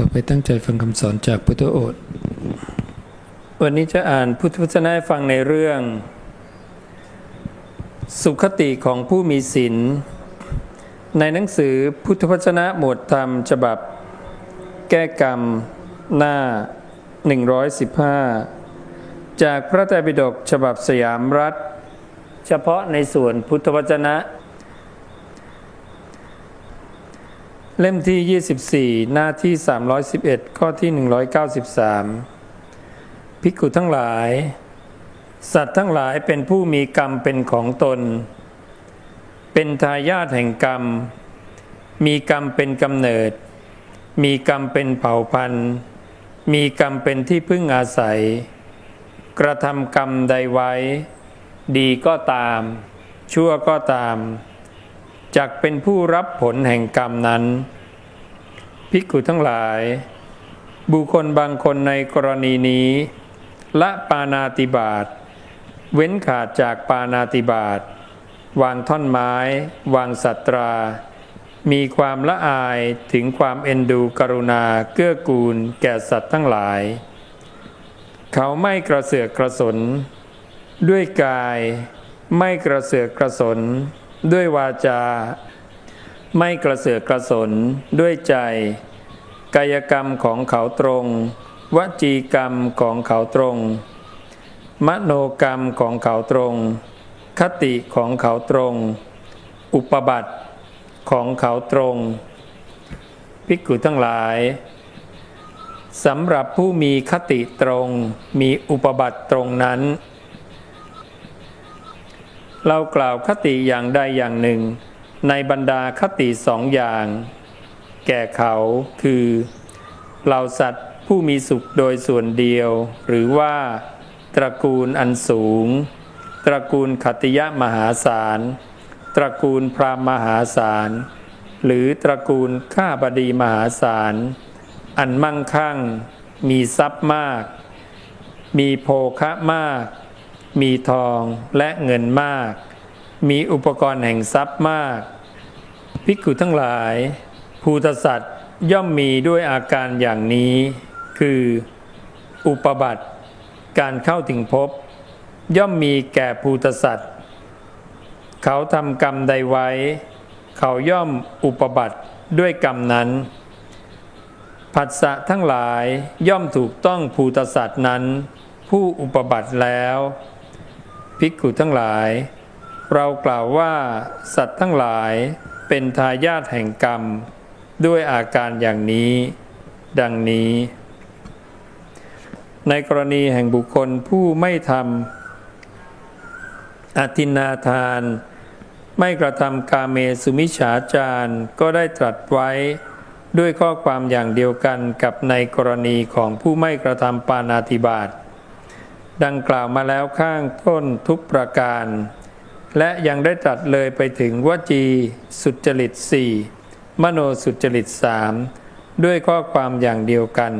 ต่อไปตั้งใจฟังคำสอนจากพุทธโอษฐ์วันนี้จะอ่านพุทธวจนะให้ฟังในเรื่อง สุขติของผู้มีศีลในหนังสือพุทธวจนะหมวดธรรมฉบับ แก้กรรมหน้า 115 จากพระไตรปิฎกฉบับสยามรัฐ เฉพาะในส่วนพุทธวจนะ เล่มที่ 24 หน้าที่ 311 ข้อที่ 193 ภิกขุทั้งหลาย สัตว์ทั้งหลายเป็นผู้มีกรรมเป็นของตน เป็นทายาทแห่งกรรม มีกรรมเป็นกำเนิด มีกรรมเป็นเผ่าพันธุ์ มีกรรมเป็นที่พึ่งอาศัย กระทำกรรมใดไว้ ดีก็ตาม ชั่วก็ตาม จักเป็นผู้รับผลแห่งกรรมนั้น ภิกขุทั้งหลาย บุคคลบางคนในกรณีนี้ ละปานาติบาตเว้นขาดจากปานาติบาตวางท่อนไม้ วางสัตรา มีความละอายถึงความเอ็นดูกรุณาเกื้อกูลแก่สัตว์ทั้งหลาย เขาไม่กระเสือกกระสน ด้วยกาย ไม่กระเสือกกระสน ด้วยวาจา ไม่กระเสือกกระสนด้วยใจ กายกรรมของเขาตรง วจีกรรมของเขาตรง มโนกรรมของเขาตรง คติของเขาตรง อุปบัติของเขาตรงภิกขุทั้งหลายสำหรับผู้มีคติตรงมีอุปบัติตรงนั้น เรากล่าวคติอย่างใดอย่างหนึ่ง ในบรรดาคติสองอย่าง แก่เขาคือเหล่าสัตว์ผู้มีสุขโดยส่วนเดียว หรือว่า ตระกูลอันสูง ตระกูลขติยะมหาศาล ตระกูลพรามมหาศาล หรือตระกูลข้าบดีมหาศาล อันมั่งคั่ง มีทรัพย์มาก มีโภคะมาก มีทองและเงินมาก มีอุปกรณ์แห่งทรัพย์มาก ภิกขุทั้งหลาย ภูตสัตว์ย่อมมีด้วยอาการอย่างนี้ คือ อุปบัติ การเข้าถึงภพย่อมมีแก่ภูตสัตว์ เขาทำกรรมใดไว้ เขาย่อมอุปบัติด้วยกรรมนั้นผัสสะทั้งหลายย่อมถูกต้องภูตสัตว์นั้น ผู้อุปบัติแล้ว ภิกขุทั้งหลาย เรากล่าวว่าสัตว์ทั้งหลายเป็นทายาทแห่งกรรม ด้วยอาการอย่างนี้ ดังนี้ ในกรณีแห่งบุคคลผู้ไม่ทำอธินาทาน ไม่กระทำกาเมสุมิฉาจารก็ได้ตรัสไว้ด้วยข้อความอย่างเดียวกันกับในกรณีของผู้ไม่กระทำปานาติบาต ดังกล่าวมาแล้วข้างต้นทุกประการ และยังได้ตรัสเลยไปถึงวจีสุจริตสี่มโนสุจริตสามด้วยข้อความอย่างเดียวกัน